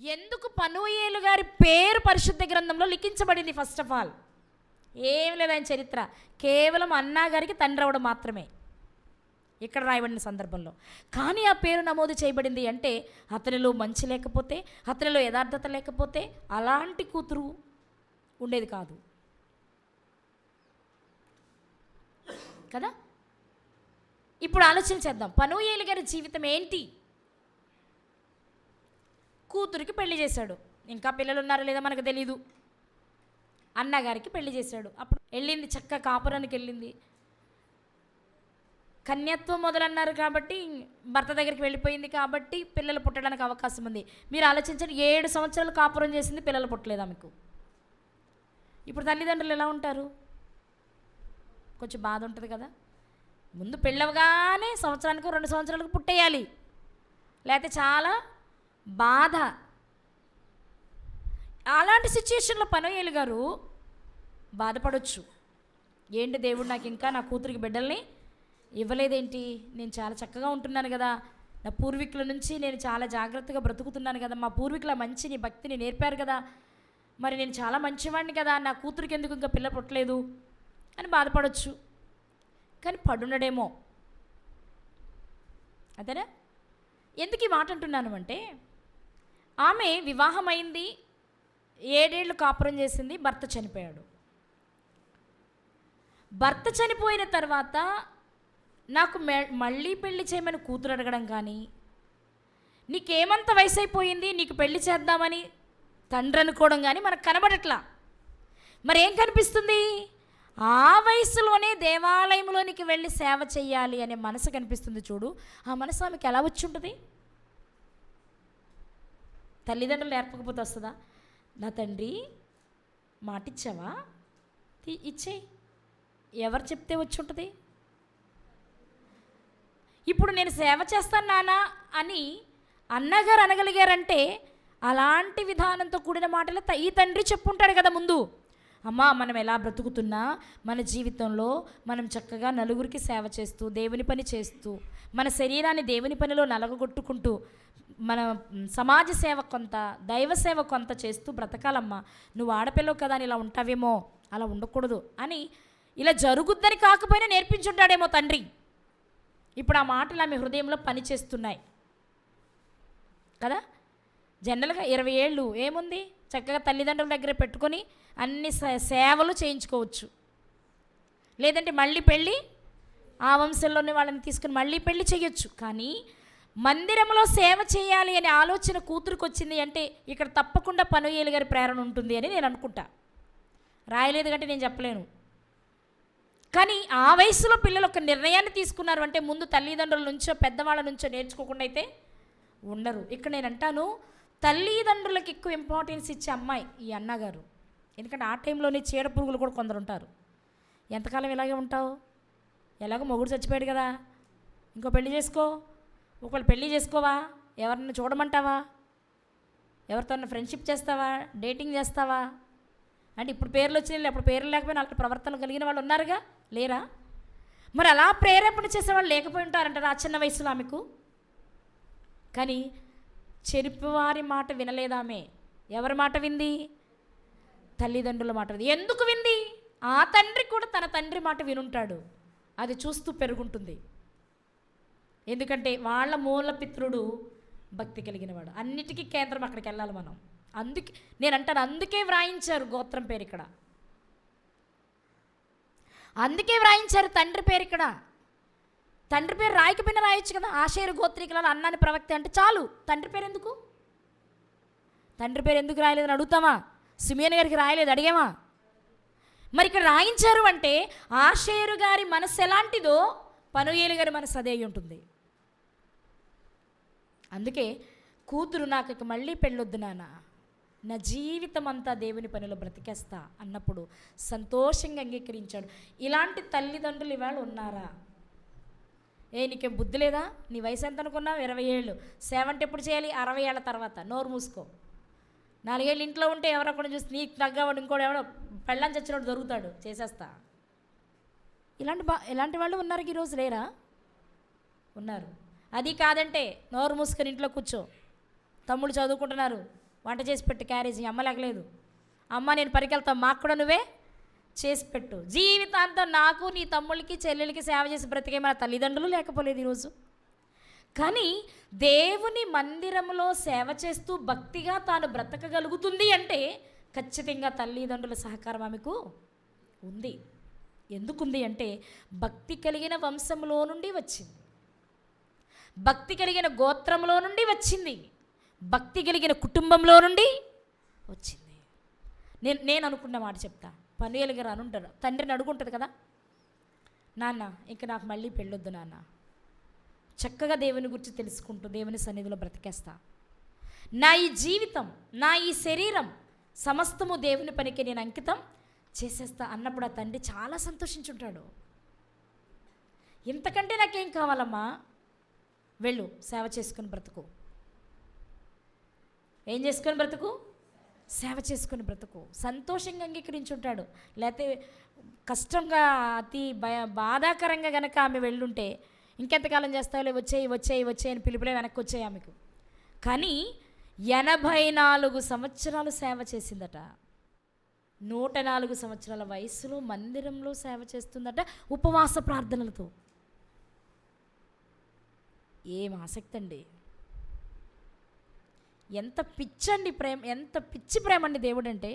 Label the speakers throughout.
Speaker 1: ఎందుకు పనుయేలు గారి పేరు పరిశుద్ధ గ్రంథంలో లిఖించబడింది ఫస్ట్ ఆఫ్ ఆల్ ఏం లేదు ఆయన చరిత్ర. కేవలం అన్నా గారికి తండ్రి అవడం మాత్రమే. ఇక్కడ రాయబడిన సందర్భంలో. కానీ ఆ పేరు నమోదు చేయబడింది అంటే అతనిలో మంచి లేకపోతే అతనిలో యథార్థత లేకపోతే అలాంటి కూతురు ఉండేది కాదు. కదా? ఇప్పుడు ఆలోచన చేద్దాం. పనుయేలు గారి జీవితం ఏంటి? కూతురికి పెళ్ళి చేశాడు. ఇంకా పిల్లలు ఉన్నారో లేదో మనకు తెలీదు. అన్నగారికి పెళ్ళి చేశాడు. అప్పుడు వెళ్ళింది చక్క కాపురానికి వెళ్ళింది. కన్యత్వం మొదలన్నారు కాబట్టి భర్త దగ్గరికి వెళ్ళిపోయింది కాబట్టి పిల్లలు పుట్టడానికి అవకాశం ఉంది. మీరు ఆలోచించండి ఏడు సంవత్సరాలు కాపురం చేసింది పిల్లలు పుట్టలేదా మీకు? ఇప్పుడు తల్లిదండ్రులు ఎలా ఉంటారు? కొంచెం బాధ ఉంటుంది కదా. ముందు పెళ్ళవగానే సంవత్సరానికి రెండు సంవత్సరాలకు పుట్టేయాలి. లేకపోతే చాలా బాధ. అలాంటి సిచ్యుయేషన్లో పనోయేలు గారు బాధపడొచ్చు. ఏంటి దేవుడు నాకు ఇంకా నా కూతురికి బిడ్డల్ని ఇవ్వలేదేంటి? నేను చాలా చక్కగా ఉంటున్నాను కదా. నా పూర్వీకుల నుంచి నేను చాలా జాగ్రత్తగా బ్రతుకుతున్నాను కదా. మా పూర్వీకుల మంచిని భక్తిని నేర్పారు కదా. మరి నేను చాలా మంచివాడిని కదా. నా కూతురికి ఎందుకు ఇంకా పిల్ల పుట్టలేదు? అని బాధపడవచ్చు కానీ పడుండడేమో. అదేనా? ఎందుకు ఈ మాట అంటున్నాను అంటే ఆమె వివాహమైంది ఏడేళ్ళు కాపురం చేసింది భర్త చనిపోయాడు. భర్త చనిపోయిన తర్వాత నాకు మె- మళ్ళీ పెళ్ళి చేయమని కూతురు అడగడం కానీ నీకేమంత వయసు అయిపోయింది నీకు పెళ్ళి చేద్దామని తండ్రి అనుకోవడం కానీ మనకు కనబడట్లా. మరి ఏం కనిపిస్తుంది? ఆ వయసులోనే దేవాలయంలోనికి వెళ్ళి సేవ చెయ్యాలి అనే మనసు కనిపిస్తుంది చూడు. ఆ మనసు ఆమెకి ఎలా వచ్చి ఉంటుంది? తల్లిదండ్రులు నేర్పకపోతే వస్తుందా? నా తండ్రి మాటిచ్చావా? తీ- ఇచ్చేయి. ఎవరు చెప్తే వచ్చి ఉంటుంది? ఇప్పుడు నేను సేవ చేస్తాను నానా అని అన్నగారు అనగలిగారంటే అలాంటి విధానంతో కూడిన మాటలు త- ఈ తండ్రి చెప్పుంటాడు కదా ముందు. అమ్మా మనం ఎలా బ్రతుకుతున్నా మన జీవితంలో మనం చక్కగా నలుగురికి సేవ చేస్తూ దేవుని పని చేస్తూ మన శరీరాన్ని దేవుని పనిలో నలగగొట్టుకుంటూ మన సమాజ సేవ కొంత దైవ సేవ కొంత చేస్తూ బ్రతకాలమ్మా. నువ్వు ఆడపిల్లవు కదా అని ఇలా ఉంటావేమో అలా ఉండకూడదు అని ఇలా జరుగుద్దని కాకపోయినా నేర్పించుంటాడేమో తండ్రి. ఇప్పుడు ఆ మాటలు ఆమె హృదయంలో పనిచేస్తున్నాయి కదా? జనరల్గా ఇరవై ఏళ్ళు ఏముంది? చక్కగా తల్లిదండ్రుల దగ్గర పెట్టుకొని అన్ని సేవలు చేయించుకోవచ్చు. లేదంటే మళ్ళీ పెళ్ళి ఆ వంశంలోనే వాళ్ళని తీసుకుని మళ్ళీ పెళ్ళి చేయొచ్చు. కానీ మందిరంలో సేవ చేయాలి అనే ఆలోచన కూతురుకు వచ్చింది అంటే ఇక్కడ తప్పకుండా పనుయేలు గారి ప్రేరణ ఉంటుంది అని నేను అనుకుంటా. రాయలేదు కంటే నేను చెప్పలేను. కానీ ఆ వయసులో పిల్లలు ఒక నిర్ణయాన్ని తీసుకున్నారు అంటే ముందు తల్లిదండ్రుల నుంచో పెద్దవాళ్ళ నుంచో నేర్చుకోకుండా అయితే ఉండరు. ఇక్కడ నేను అంటాను తల్లిదండ్రులకు ఎక్కువ ఇంపార్టెన్స్ ఇచ్చే అమ్మాయి ఈ అన్నగారు. ఎందుకంటే ఆ టైంలోనే చీడ పురుగులు కూడా కొందరు ఉంటారు. ఎంతకాలం ఇలాగే ఉంటావు? ఎలాగో మొగుడు చచ్చిపోయాడు కదా. ఇంకో పెళ్ళి చేసుకో. ఒకవేళ పెళ్ళి చేసుకోవా? ఎవరిని చూడమంటావా? ఎవరితో ఫ్రెండ్షిప్ చేస్తావా? డేటింగ్ చేస్తావా? అంటే ఇప్పుడు పేర్లు వచ్చిన అప్పుడు పేర్లు లేకపోయినా అలాంటి ప్రవర్తన కలిగిన వాళ్ళు ఉన్నారుగా? లేరా? మరి అలా ప్రేరేపణ చేసేవాళ్ళు లేకపోయి ఉంటారంటారా ఆ చిన్న వయసులో ఆమెకు? కానీ చెరిపివారి మాట వినలేదామే. ఎవరి మాట వింది? తల్లిదండ్రుల మాట ఎందుకు వింది? ఆ తండ్రి కూడా తన తండ్రి మాట వినుంటాడు. అది చూస్తూ పెరుగుంటుంది. ఎందుకంటే వాళ్ళ మూల పిత్రుడు భక్తి కలిగినవాడు. అన్నిటికీ కేంద్రం అక్కడికి వెళ్ళాలి మనం. అందుకే నేను అంటాను అందుకే వ్రాయించారు గోత్రం పేరు ఇక్కడ. అందుకే వ్రాయించారు తండ్రి పేరు ఇక్కడ. తండ్రి పేరు రాయకపోయినా రాయొచ్చు కదా. ఆశేరు గోత్రికలలో అన్నాని ప్రవక్త అంటే చాలు. తండ్రి పేరు ఎందుకు? తండ్రి పేరు ఎందుకు రాయలేదని అడుగుతామా? సిమియన్ గారికి రాయలేదు అడిగామా? మరి ఇక్కడ రాయించారు అంటే ఆషేరు గారి మనసు ఎలాంటిదో పనుయేలు గారి మనసు అదే అయి ఉంటుంది. అందుకే కూతురు నాకు ఇక మళ్ళీ పెళ్ళొద్దు నాన్న. నా జీవితం అంతా దేవుని పనిలో బ్రతికేస్తా అన్నప్పుడు సంతోషంగా అంగీకరించాడు. ఇలాంటి తల్లిదండ్రులు ఇవాళ ఉన్నారా? ఏ నీకేం బుద్ధి లేదా? నీ వయసు ఎంత అనుకున్నావు ఇరవై ఏళ్ళు. సెవెంటీ ఎప్పుడు చేయాలి? అరవై ఏళ్ళ తర్వాత. నోరు మూసుకో. నాలుగేళ్ళు ఇంట్లో ఉంటే ఎవరో ఒకటి చూసి నీకు తగ్గవాడు ఇంకోటి ఎవడో పెళ్ళని చచ్చినోడు దొరుకుతాడు చేసేస్తా. ఇలాంటి బా ఇలాంటి వాళ్ళు ఉన్నారు ఈరోజు లేరా? ఉన్నారు. అది కాదంటే నోరు మూసుకొని ఇంట్లో కూర్చో. తమ్ముడు చదువుకుంటున్నారు. వంట చేసి పెట్టు క్యారేజీ. అమ్మలేకలేదు అమ్మ నేను పరికెళ్తా మాకు కూడా నువ్వే చేసి పెట్టు. జీవితాంతం నాకు నీ తమ్ముళ్ళకి చెల్లెలకి సేవ చేసి బ్రతికే మన తల్లిదండ్రులు లేకపోలేదు ఈరోజు కానీ దేవుని మందిరంలో సేవ చేస్తూ భక్తిగా తాను బ్రతకగలుగుతుంది అంటే ఖచ్చితంగా తల్లిదండ్రుల సహకారం ఆమెకు ఉంది. ఎందుకుంది అంటే భక్తి కలిగిన వంశంలో నుండి వచ్చింది. భక్తి కలిగిన గోత్రంలో నుండి వచ్చింది. భక్తి కలిగిన కుటుంబంలో నుండి వచ్చింది. నేను నేను అనుకున్న మాట చెప్తా. పనుయలు గారు అనుంటారు తండ్రిని అడుగుంటుంది కదా. నాన్న ఇంక నాకు మళ్ళీ పెళ్ళొద్దు నాన్న. చక్కగా దేవుని గురించి తెలుసుకుంటూ దేవుని సన్నిధిలో బ్రతికేస్తా. నా ఈ జీవితం నా ఈ శరీరం సమస్తము దేవుని పనికి నేను అంకితం చేసేస్తా అన్నప్పుడు ఆ తండ్రి చాలా సంతోషించుంటాడు. ఇంతకంటే నాకేం కావాలమ్మా? వెళ్ళు సేవ చేసుకుని బ్రతుకు. ఏం చేసుకొని బ్రతుకు? సేవ చేసుకుని బ్రతుకు. సంతోషంగా అంగీకరించుంటాడు. లేకపోతే కష్టంగా అతి భయ బాధాకరంగా గనక ఆమె వెళ్ళుంటే ఇంకెంతకాలం చేస్తావులే వచ్చేయి వచ్చేయి వచ్చేయి అని పిలుపులే వెనక్కి వచ్చాయి ఆమెకు కానీ ఎనభై నాలుగు సంవత్సరాలు సేవ చేసిందట. నూట నాలుగు సంవత్సరాల వయసులో మందిరంలో సేవ చేస్తుందట ఉపవాస ప్రార్థనలతో. ఏం ఆసక్తి అండి. ఎంత పిచ్చండి ప్రేమ ఎంత పిచ్చి ప్రేమ అండి దేవుడు అంటే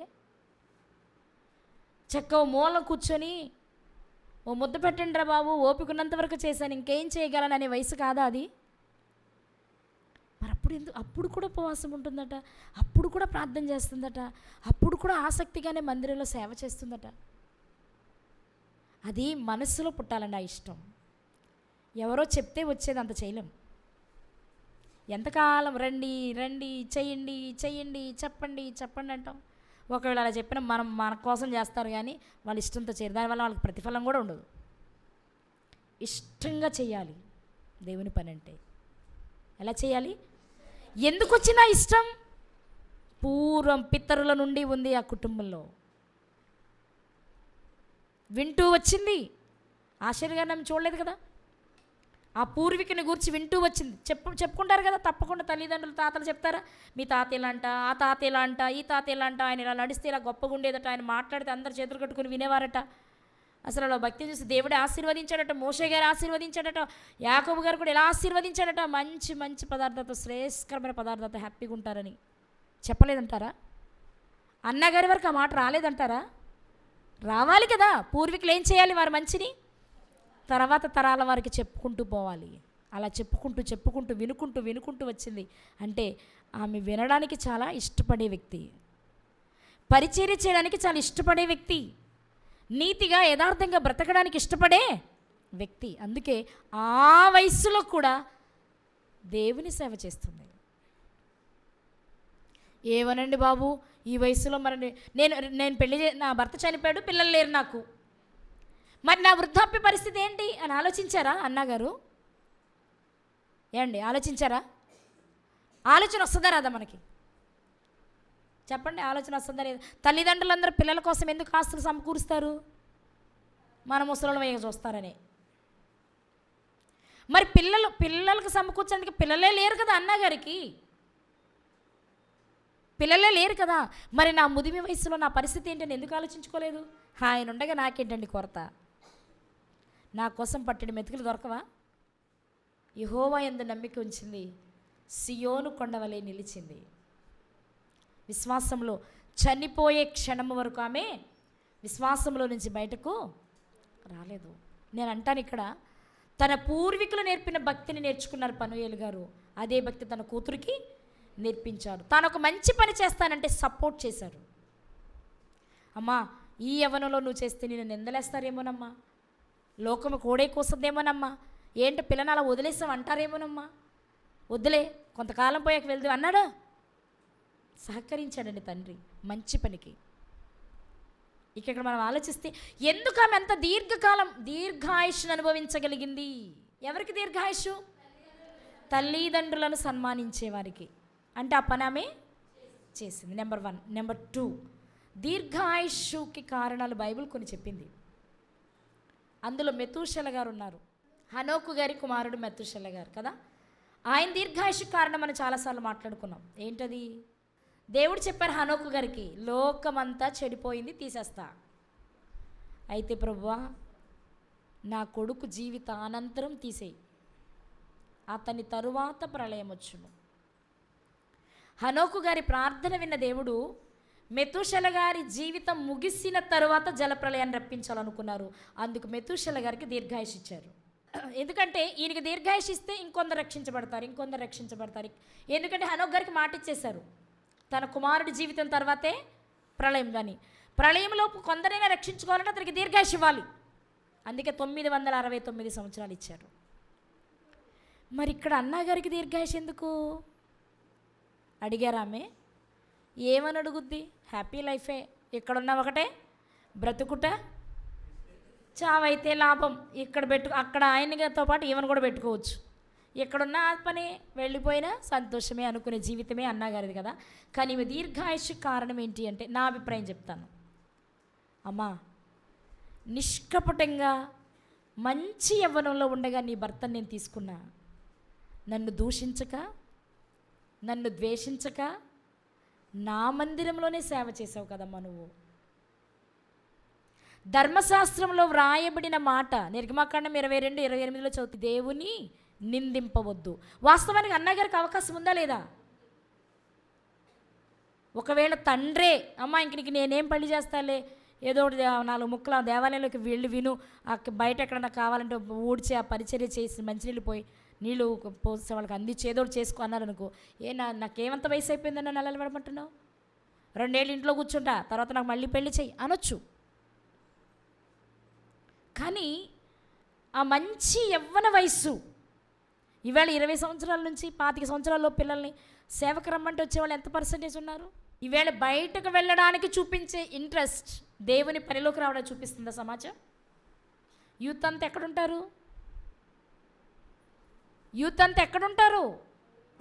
Speaker 1: చెక్క మూల కూర్చొని ఓ ముద్ద పెట్టండి రా బాబు ఓపికన్నంత వరకు చేశాను ఇంకేం చేయగలను అనే వయసు కాదా అది? మరి అప్పుడు ఎందుకు అప్పుడు కూడా ఉపవాసం ఉంటుందట అప్పుడు కూడా ప్రార్థన చేస్తుందట అప్పుడు కూడా ఆసక్తిగానే మందిరంలో సేవ చేస్తుందట. అది మనస్సులో పుట్టాలండి ఆ ఇష్టం. ఎవరో చెప్తే వచ్చేది అంత చేయలేం. ఎంతకాలం రండి రండి చేయండి చేయండి చెప్పండి చెప్పండి అంటాం. ఒకవేళ అలా చెప్పిన మనం మన కోసం చేస్తారు కానీ వాళ్ళ ఇష్టంతో చేయరు. దానివల్ల వాళ్ళకి ప్రతిఫలం కూడా ఉండదు. ఇష్టంగా చేయాలి. దేవుని పని అంటే ఎలా చేయాలి? ఎందుకు వచ్చిన ఇష్టం? పూర్వం పితరుల నుండి ఉంది ఆ కుటుంబంలో. వింటూ వచ్చింది. ఆశ్చర్యంగా నన్ను చూడలేదు కదా? ఆ పూర్వీకుని గురించి వింటూ వచ్చింది. చెప్పు చెప్పుకుంటారు కదా తప్పకుండా తల్లిదండ్రులు తాతలు చెప్తారా? మీ తాత ఇలా అంట ఆ తాత ఇలా అంట ఈ తాత ఇలా అంట ఆయన ఇలా నడిస్తే ఇలా గొప్పగా ఉండేదట ఆయన మాట్లాడితే అందరు చేతులు కట్టుకుని వినేవారట. అసలు అలా భక్తి చూసి దేవుడే ఆశీర్వదించాడట. మోషే గారు ఆశీర్వదించాడట. యాకబు గారు కూడా ఎలా ఆశీర్వదించాడట. మంచి మంచి పదార్థాలతో శ్రేయస్కరమైన పదార్థాలతో హ్యాపీగా ఉంటారని. చెప్పలేదంటారా? అన్నగారి వరకు ఆ మాట రాలేదంటారా? రావాలి కదా. పూర్వీకులు ఏం చేయాలి వారు మంచిని? తర్వాత తరాల వారికి చెప్పుకుంటూ పోవాలి. అలా చెప్పుకుంటూ చెప్పుకుంటూ వినుకుంటూ వినుకుంటూ వచ్చింది అంటే ఆమె వినడానికి చాలా ఇష్టపడే వ్యక్తి. పరిచర్య చేయడానికి చాలా ఇష్టపడే వ్యక్తి. నీతిగా యథార్థంగా బ్రతకడానికి ఇష్టపడే వ్యక్తి. అందుకే ఆ వయస్సులో కూడా దేవుని సేవ చేస్తుంది. ఏమనండి బాబు ఈ వయసులో మరి నేను నేను పెళ్ళి నా భర్త చనిపోయాడు పిల్లలు లేరు నాకు. మరి నా వృద్ధాప్య పరిస్థితి ఏంటి అని ఆలోచించారా అన్నగారు? ఏమండి ఆలోచించారా? ఆలోచన వస్తుందా రాదా మనకి? చెప్పండి ఆలోచన వస్తుందా లేదా? తల్లిదండ్రులందరూ పిల్లల కోసం ఎందుకు ఆస్తులు సమకూరుస్తారు? మన ముసలిని వేయ చూస్తారని. మరి పిల్లలు పిల్లలకు సమకూర్చడానికి పిల్లలే లేరు కదా అన్నగారికి? పిల్లలే లేరు కదా. మరి నా ముదిమి వయసులో నా పరిస్థితి ఏంటని ఎందుకు ఆలోచించుకోలేదు? ఆయన ఉండగా నాకేంటండి కొరత? నా కోసం పట్టిన మెతుకులు దొరకవా? యహోవా ఎందు నమ్మిక ఉంచింది. సియోను కొండవలే నిలిచింది. విశ్వాసంలో చనిపోయే క్షణం వరకు ఆమె విశ్వాసంలో నుంచి బయటకు రాలేదు. నేను అంటాను ఇక్కడ తన పూర్వీకులు నేర్పిన భక్తిని నేర్చుకున్నారు పనుయేలు గారు. అదే భక్తి తన కూతురికి నేర్పించారు. తాను ఒక మంచి పని చేస్తానంటే సపోర్ట్ చేశారు. అమ్మా ఈ యవనంలో నువ్వు చేస్తే నేను నిందలేస్తారేమోనమ్మా? లోకము కోడే కూస్తుందేమోనమ్మా ఏంటి పిల్లని అలా వదిలేసాం అంటారేమోనమ్మా? వద్దులే కొంతకాలం పోయాక వెళ్దు. అన్నాడా. సహకరించాడండి తండ్రి మంచి పనికి. ఇక ఇక్కడ మనం ఆలోచిస్తే ఎందుకు ఆమె అంత దీర్ఘకాలం దీర్ఘాయుష్ను అనుభవించగలిగింది? ఎవరికి దీర్ఘాయుషు? తల్లిదండ్రులను సన్మానించే వారికి. అంటే ఆ పని ఆమె చేసింది. నెంబర్ వన్ నెంబర్ టూ దీర్ఘాయుష్కి కారణాలు బైబిల్ కొన్ని చెప్పింది. అందులో మెతూషల గారు ఉన్నారు హనోకు గారి కుమారుడు మెతూషల గారు కదా? ఆయన దీర్ఘాయుషు కారణం మనం చాలాసార్లు మాట్లాడుకున్నాం. ఏంటది? దేవుడు చెప్పారు హనోకు గారికి లోకమంతా చెడిపోయింది తీసేస్తా. అయితే ప్రభువా నా కొడుకు జీవిత అనంతరం తీసేయి. అతని తరువాత ప్రళయం వచ్చును. హనోకు గారి ప్రార్థన విన్న దేవుడు మెతుషల గారి జీవితం ముగిసిన తర్వాత జలప్రలయాన్ని రప్పించాలనుకున్నారు. అందుకు మెతుషల గారికి దీర్ఘాయుష్ ఇచ్చారు. ఎందుకంటే ఈయనకి దీర్ఘాయుష్ ఇస్తే ఇంకొందరు రక్షించబడతారు ఇంకొందరు రక్షించబడతారు. ఎందుకంటే హనోక్ గారికి మాట ఇచ్చేశారు. తన కుమారుడి జీవితం తర్వాతే ప్రళయం కానీ ప్రళయంలోపు కొందరైనా రక్షించుకోవాలంటే అతనికి దీర్ఘాయుష్ ఇవ్వాలి. అందుకే తొమ్మిది వందల అరవై తొమ్మిది సంవత్సరాలు ఇచ్చారు. మరి ఇక్కడ అన్నగారికి దీర్ఘాయుష్ ఎందుకు? అడిగారా ఆమె. ఏమని అడుగుద్ది హ్యాపీ లైఫే ఎక్కడున్నా ఒకటే? బ్రతుకుట? చావైతే లాభం. ఇక్కడ పెట్టు అక్కడ ఆయనతో పాటు ఈమెను కూడా పెట్టుకోవచ్చు. ఎక్కడున్న ఆ పని వెళ్ళిపోయినా సంతోషమే అనుకునే జీవితమే అన్నాగారిది కదా. కానీ ఈమె దీర్ఘాయుష్ కారణం ఏంటి అంటే నా అభిప్రాయం చెప్తాను. అమ్మా నిష్కపటంగా మంచి యవ్వనంలో ఉండగా నీ భర్తను నేను తీసుకున్నా. నన్ను దూషించక నన్ను ద్వేషించక నా మందిరంలోనే సేవ చేసావు కదమ్మా నువ్వు. ధర్మశాస్త్రంలో వ్రాయబడిన మాట నిర్గమాకాండం ఇరవై రెండు ఇరవై ఎనిమిదిలో చదువుతుంది దేవుని నిందింపవద్దు. వాస్తవానికి అన్నగారికి అవకాశం ఉందా లేదా? ఒకవేళ తండ్రే అమ్మ ఇంక నీకు నేనేం పెళ్ళి చేస్తాలే? ఏదో ఒకటి నాలుగు ముక్కలు ఆ దేవాలయంలోకి వెళ్ళి విను. అక్క బయట ఎక్కడన్నా కావాలంటే ఊడ్చి ఆ పరిచర్య చేసి మంచినీళ్ళు పోయి నీళ్ళు పోస్తే వాళ్ళకి అందించి ఏదో ఒకటి చేసుకో అన్నారనుకో ఏ నా నాకేమంత వయసు అయిపోయిందన్న నెలలు పడమంటున్నావు రెండేళ్ళు ఇంట్లో కూర్చుంటా తర్వాత నాకు మళ్ళీ పెళ్ళి చెయ్యి అనొచ్చు. కానీ ఆ మంచి యవ్వన వయస్సు ఈవేళ ఇరవై సంవత్సరాల నుంచి పాతిక సంవత్సరాల్లో పిల్లల్ని సేవకు రమ్మంటే వచ్చేవాళ్ళు ఎంత పర్సంటేజ్ ఉన్నారు? ఈవేళ బయటకు వెళ్ళడానికి చూపించే ఇంట్రెస్ట్ దేవుని పనిలోకి రావడం చూపిస్తుందా సమాజం? యూత్ అంతా ఎక్కడుంటారు? యూత్ అంతా ఎక్కడుంటారు?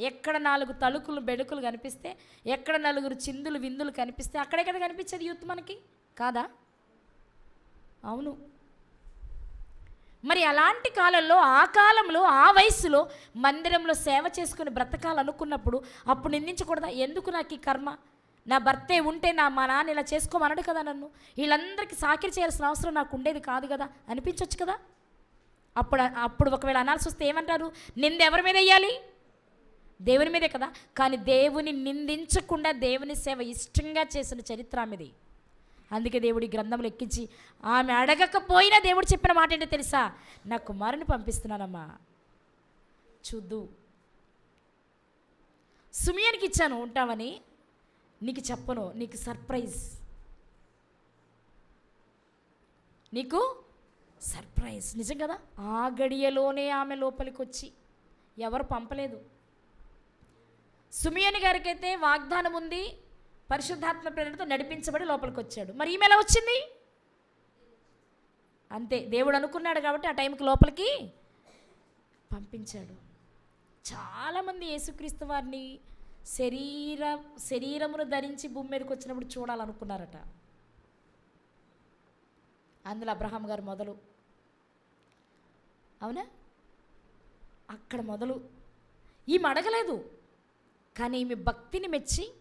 Speaker 1: ఎక్కడ నాలుగు తలుకులు బెడుకులు కనిపిస్తే ఎక్కడ నలుగురు చిందులు విందులు కనిపిస్తే అక్కడే కదా కనిపించేది యూత్ మనకి? కాదా? అవును. మరి అలాంటి కాలంలో ఆ కాలంలో ఆ వయసులో మందిరంలో సేవ చేసుకుని బ్రతకాలనుకున్నప్పుడు అప్పుడు నిందించకూడదా? ఎందుకు నాకు ఈ కర్మ? నా భర్తే ఉంటే నా మా నాన్న ఇలా చేసుకోమనడు కదా నన్ను? వీళ్ళందరికీ సాకిరి చేయాల్సిన అవసరం నాకు ఉండేది కాదు కదా? అనిపించవచ్చు కదా? అప్పుడు అప్పుడు ఒకవేళ అనాల్సి వస్తే ఏమంటారు? నింద ఎవరి మీద వేయాలి దేవుని మీదే కదా? కానీ దేవుని నిందించకుండా దేవుని సేవ ఇష్టంగా చేసిన చరిత్ర ఆమెది. అందుకే దేవుడి గ్రంథంలో ఎక్కించి ఆమె అడగకపోయినా దేవుడు చెప్పిన మాట ఏంటో తెలుసా? నా కుమారుని పంపిస్తున్నానమ్మా. చూద్దు. సుమియానికి ఇచ్చాను ఉంటావని. నీకు చెప్పను నీకు సర్ప్రైజ్. నీకు? సర్ప్రైజ్. నిజం కదా? ఆ గడియలోనే ఆమె లోపలికి వచ్చి ఎవరు పంపలేదు. సుమియని గారికి అయితే వాగ్దానం ఉంది పరిశుద్ధాత్మ ప్రేరణతో నడిపించబడి లోపలికి వచ్చాడు మరి ఈమె ఎలా వచ్చింది? అంతే దేవుడు అనుకున్నాడు కాబట్టి ఆ టైంకి లోపలికి పంపించాడు. చాలామంది యేసుక్రీస్తు వారిని శరీర శరీరమును ధరించి భూమి మీదకి వచ్చినప్పుడు చూడాలనుకున్నారట. అందులో అబ్రహాం గారు మొదలు అక్కడ మొదలు. ఈమె అడగలేదు. కానీ ఈమె భక్తిని మెచ్చి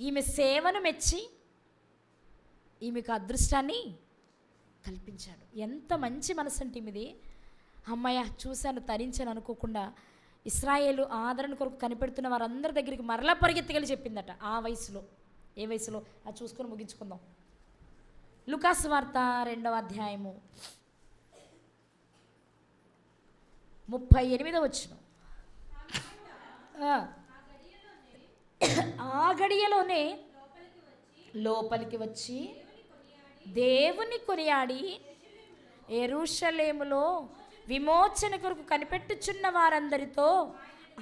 Speaker 1: ఈమె సేవను మెచ్చి ఈమెకు అదృష్టాన్ని కల్పించాడు. ఎంత మంచి మనసు అంటే ఈమెది. అమ్మయ్య చూశాను తరించాను అనుకోకుండా ఇస్రాయేలు ఆదరణ కొరకు కనిపెడుతున్న వారందరి దగ్గరికి మరలా పరిగెత్తికెళ్ళి చెప్పిందట ఆ వయసులో. ఏ వయసులో? అది చూసుకొని ముగించుకుందాం. లుకాస్ వార్త రెండవ అధ్యాయము. ముప్పై ఎనిమిదో వచ్చిన ఆ. గడియలోనే లోపలికి వచ్చి దేవుని కొనియాడి ఎరుషలేములో విమోచన కొరకు కనిపెట్టుచున్న వారందరితో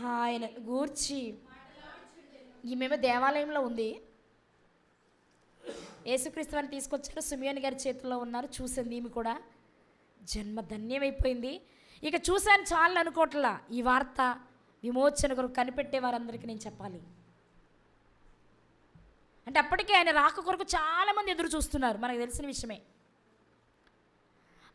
Speaker 1: ఆయన గూర్చి ఈమెమో దేవాలయంలో ఉంది. యేసుక్రీస్తు అని తీసుకొచ్చారు. సుమియోని గారి చేతిలో ఉన్నారు. చూసింది ఈమె కూడా. జన్మ ధన్యమైపోయింది. ఇక చూశాను చాలు అనుకోవట్లా. ఈ వార్త విమోచన కొరకు కనిపెట్టే వారందరికీ నేను చెప్పాలి. అంటే అప్పటికే ఆయన రాక కొరకు చాలామంది ఎదురు చూస్తున్నారు మనకు తెలిసిన విషయమే.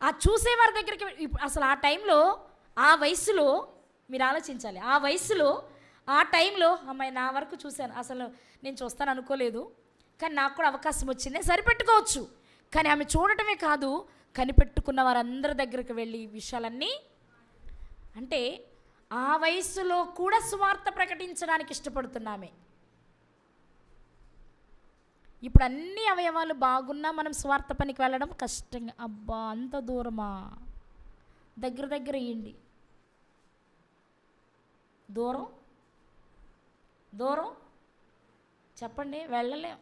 Speaker 1: ఆ చూసేవారి దగ్గరికి అసలు ఆ టైంలో ఆ వయసులో మీరు ఆలోచించాలి. ఆ వయసులో ఆ టైంలో అమ్మాయి నా వరకు చూశాను. అసలు నేను చూస్తాను అనుకోలేదు. కానీ నాకు కూడా అవకాశం వచ్చింది. సరిపెట్టుకోవచ్చు. కానీ ఆమె చూడటమే కాదు కనిపెట్టుకున్న వారందరి దగ్గరికి వెళ్ళి విషయాలన్నీ అంటే ఆ వయస్సులో కూడా సువార్త ప్రకటించడానికి ఇష్టపడుతున్నామే. ఇప్పుడు అన్ని అవయవాలు బాగున్నా మనం స్వార్థ పనికి వెళ్ళడం కష్టంగా. అబ్బా అంత దూరమా? దగ్గర దగ్గర ఇయ్యండి దూరం? దూరం? చెప్పండి వెళ్ళలేం.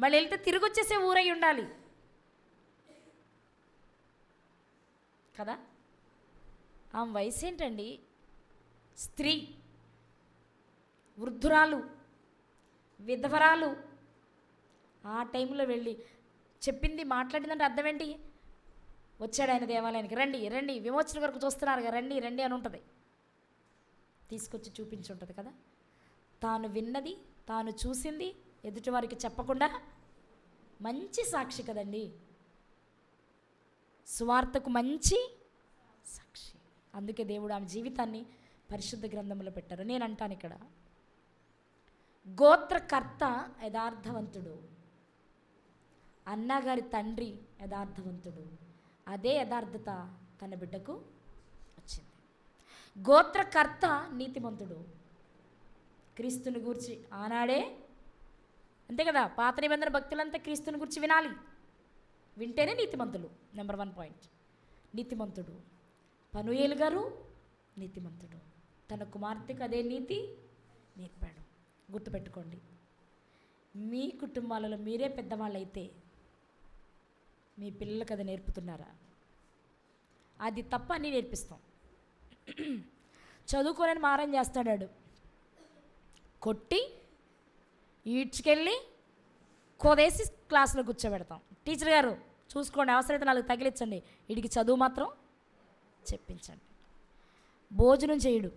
Speaker 1: మళ్ళీ వెళ్తే తిరిగి వచ్చేసే ఊరై ఉండాలి. కదా? ఆమె వయసు ఏంటండి స్త్రీ వృద్ధురాలు విధవరాలు. ఆ టైంలో వెళ్ళి చెప్పింది మాట్లాడిందంటే అర్థం ఏంటి వచ్చాడు ఆయన దేవాలయానికి. రండి రండి విమోచన కొరకు చూస్తున్నారు కదా రండి రండి అని ఉంటుంది. తీసుకొచ్చి చూపించి ఉంటుంది కదా. తాను విన్నది తాను చూసింది ఎదుటివారికి చెప్పకుండా మంచి సాక్షి కదండి. సువార్తకు మంచి సాక్షి. అందుకే దేవుడు ఆమె జీవితాన్ని పరిశుద్ధ గ్రంథంలో పెట్టారు. నేను అంటాను ఇక్కడ. గోత్రకర్త యథార్థవంతుడు. అన్నగారి తండ్రి యథార్థవంతుడు. అదే యథార్థత తన బిడ్డకు వచ్చింది. గోత్రకర్త నీతిమంతుడు. క్రీస్తుని గూర్చి ఆనాడే అంతే కదా పాత నిబంధన భక్తులంతా క్రీస్తుని గురించి వినాలి. వింటేనే నీతిమంతులు. నెంబర్ వన్ పాయింట్ నీతిమంతుడు. పనుయేలు గారు నీతిమంతుడు. తన కుమార్తెకు అదే నీతి నేర్పాడు. గుర్తుపెట్టుకోండి మీ కుటుంబాలలో మీరే పెద్దవాళ్ళైతే మీ పిల్లలకు అది నేర్పుతున్నారా? అది తప్ప అని నేర్పిస్తాం. చదువుకోలేని మారం చేస్తాడాడు. కొట్టి ఈడ్చుకెళ్ళి కోదేసి క్లాసులో కూర్చోబెడతాం. టీచర్ గారు చూసుకోండి అవసరమైతే నాలుగు తగిలించండి. వీడికి చదువు మాత్రం చెప్పించండి. భోజనం చేయడు.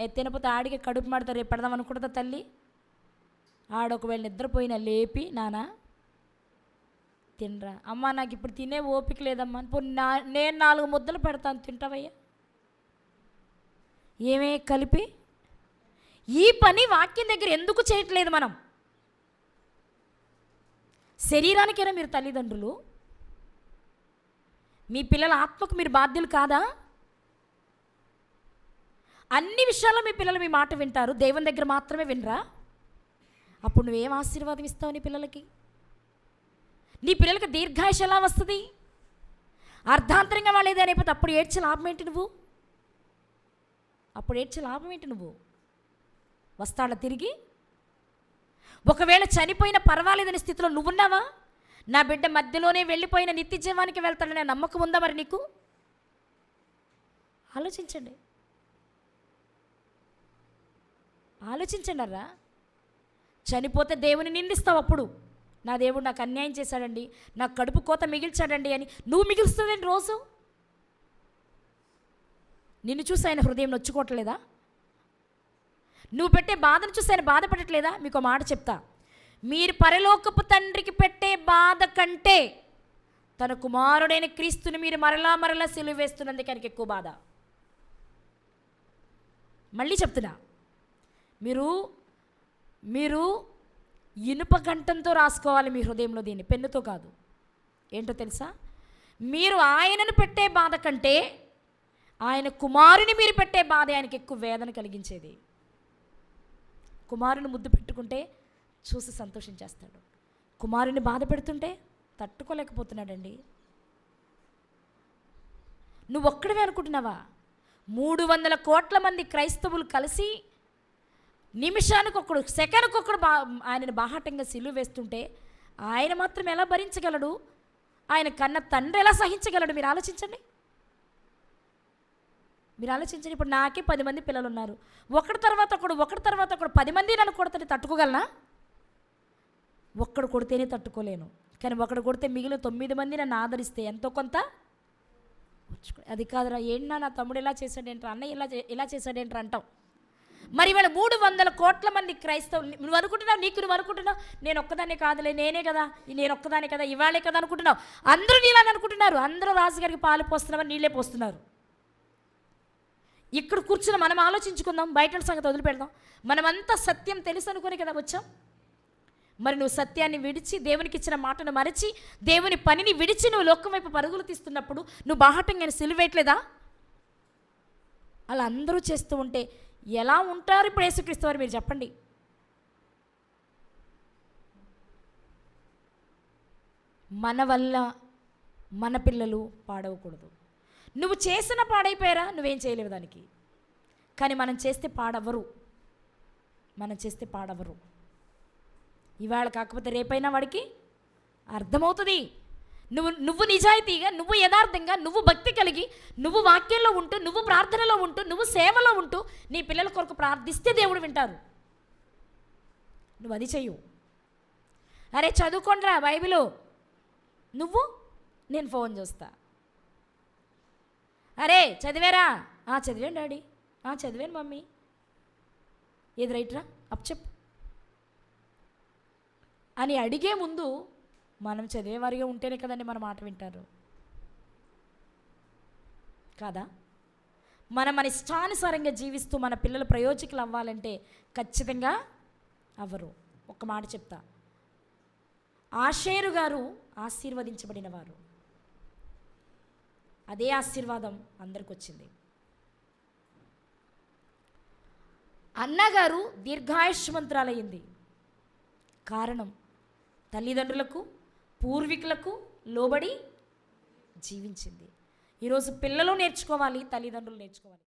Speaker 1: ఏ తినపోతే ఆడికి కడుపు మాడతారు రేపు పెడదాం అనుకుంటుందా తల్లి? ఆడ ఒకవేళ నిద్రపోయినా లేపి నానా తినరా. అమ్మా నాకు ఇప్పుడు తినే ఓపిక లేదమ్మా. నా నేను నాలుగు ముద్దలు పెడతాను తింటావయ్యా? ఏమే కలిపి? ఈ పని వాక్యం దగ్గర ఎందుకు చేయట్లేదు మనం? శరీరానికైనా మీరు తల్లిదండ్రులు మీ పిల్లల ఆత్మకు మీరు బాధ్యులు కాదా? అన్ని విషయాల్లో మీ పిల్లలు మీ మాట వింటారు. దేవుని దగ్గర మాత్రమే వినరా? అప్పుడు నువ్వేం ఆశీర్వాదం ఇస్తావు నీ పిల్లలకి? నీ పిల్లలకి దీర్ఘాయుష ఎలా వస్తుంది? అర్ధాంతరంగా వాళ్ళు ఏదైనా అయిపోతే అప్పుడు ఏడ్చే లాభం ఏంటి నువ్వు? అప్పుడు ఏడ్చే లాభం ఏంటి నువ్వు? వస్తాడా తిరిగి? ఒకవేళ చనిపోయిన పర్వాలేదని స్థితిలో నువ్వున్నావా? నా బిడ్డ మధ్యలోనే వెళ్ళిపోయిన నిత్య జీవానికి వెళ్తాడనే నమ్మకం ఉందా మరి నీకు? ఆలోచించండి. ఆలోచించండి అర్రా చనిపోతే దేవుని నిందిస్తావు అప్పుడు. నా దేవుడు నాకు అన్యాయం చేశాడండి. నాకు కడుపు కోత మిగిల్చాడండి అని నువ్వు మిగులుస్తుందండి రోజు? నిన్ను చూసి ఆయన హృదయం నొచ్చుకోవట్లేదా? నువ్వు పెట్టే బాధను చూసి ఆయన బాధపడట్లేదా? మీకు ఒక మాట చెప్తా. మీరు పరలోకపు తండ్రికి పెట్టే బాధ కంటే తన కుమారుడైన క్రీస్తుని మీరు మరలా మరలా సిలువ వేస్తున్నందుకు ఆయనకి ఎక్కువ బాధ. మళ్ళీ చెప్తున్నా. మీరు మీరు ఇనుప గంటంతో రాసుకోవాలి మీ హృదయంలో దీన్ని పెన్నుతో కాదు. ఏంటో తెలుసా? మీరు ఆయనను పెట్టే బాధ కంటే ఆయన కుమారుని మీరు పెట్టే బాధ ఆయనకి ఎక్కువ వేదన కలిగించేది. కుమారుని ముద్దు పెట్టుకుంటే చూసి సంతోషించేస్తాడు. కుమారుని బాధ పెడుతుంటే తట్టుకోలేకపోతున్నాడండి. నువ్వు ఒక్కడవే అనుకుంటున్నావా? మూడు వందల కోట్ల మంది క్రైస్తవులు కలిసి నిమిషానికి ఒకడు సెకండ్కి ఒకడు బా ఆయనను బాహాటంగా సిలువ వేస్తుంటే ఆయన మాత్రం ఎలా భరించగలడు? ఆయన కన్న తండ్రి ఎలా సహించగలడు? మీరు ఆలోచించండి. మీరు ఆలోచించండి ఇప్పుడు నాకే పది మంది పిల్లలు ఉన్నారు ఒకటి తర్వాత ఒకడు ఒకటి తర్వాత ఒకడు పది మంది నన్ను కొడతానే తట్టుకోగలనా? ఒక్కడు కొడితేనే తట్టుకోలేను. కానీ ఒకడు కొడితే మిగిలిన తొమ్మిది మంది నన్ను ఆదరిస్తే ఎంతో కొంత? అది కాదురా ఏంటన్నా నా తమ్ముడు ఇలా చేశాడేంట్రా అన్నయ్య ఇలా చే- ఇలా చేశాడేంట్రా అంటాం మరి ఇవాళ మూడు వందల కోట్ల మంది క్రైస్తవులు నువ్వు అనుకుంటున్నావు నీకు నువ్వు అనుకుంటున్నావు నేను ఒక్కదాన్నే కాదులే నేనే కదా నేను ఒక్కదానే కదా ఇవాళే కదా అనుకుంటున్నావు. అందరూ నీలా అనుకుంటున్నారు అందరూ రాజుగారికి పాలు పోస్తున్నామని నీళ్ళే పోస్తున్నారు. ఇక్కడ కూర్చుని మనం ఆలోచించుకుందాం బయట సంగతి వదిలిపెడదాం. మనమంతా సత్యం తెలుసు అనుకునే కదా వచ్చాం. మరి నువ్వు సత్యాన్ని విడిచి దేవునికి ఇచ్చిన మాటను మరచి దేవుని పనిని విడిచి నువ్వు లోకం వైపు పరుగులు తీస్తున్నప్పుడు నువ్వు బాహటంగా సిలువేయట్లేదా అలా అందరూ చేస్తూ ఉంటే ఎలా ఉంటారు ఇప్పుడు యేసుక్రీస్తు వారు? మీరు చెప్పండి. మన వల్ల మన పిల్లలు పాడవకూడదు. నువ్వు చేసిన పాడైపోయారా? నువ్వేం చేయలేవు దానికి. కానీ మనం చేస్తే పాడవరు. మనం చేస్తే పాడవరు. ఇవాళ కాకపోతే రేపైనా వాడికి అర్థమవుతుంది. నువ్వు నువ్వు నిజాయితీగా నువ్వు యథార్థంగా నువ్వు భక్తి కలిగి నువ్వు వాక్యంలో ఉంటూ నువ్వు ప్రార్థనలో ఉంటూ నువ్వు సేవలో ఉంటూ నీ పిల్లల కొరకు ప్రార్థిస్తే దేవుడు వింటారు. నువ్వు అది చెయ్యు. అరే చదువుకోండిరా బైబిలు. నువ్వు నేను ఫోన్ చూస్తా. అరే చదివేరా? ఆ, చదివాను డాడీ. ఆ, చదివాను మమ్మీ. ఏది రైట్రా? అప్ చెప్పు. అని అడిగే ముందు మనం చదివేవారిగా ఉంటేనే కదండి మన మాట వింటారు. కాదా? మనం మన ఇష్టానుసారంగా జీవిస్తూ మన పిల్లలు ప్రయోజకులు అవ్వాలంటే ఖచ్చితంగా అవ్వరు. ఒక మాట చెప్తా. ఆషేరు గారు ఆశీర్వదించబడిన వారు. అదే ఆశీర్వాదం అందరికి వచ్చింది అన్నగారు దీర్ఘాయుష్మంతురాలయ్యింది. కారణం తల్లిదండ్రులకు పూర్వీకులకు లోబడి జీవించింది. ఈరోజు పిల్లలు నేర్చుకోవాలి తల్లిదండ్రులు నేర్చుకోవాలి.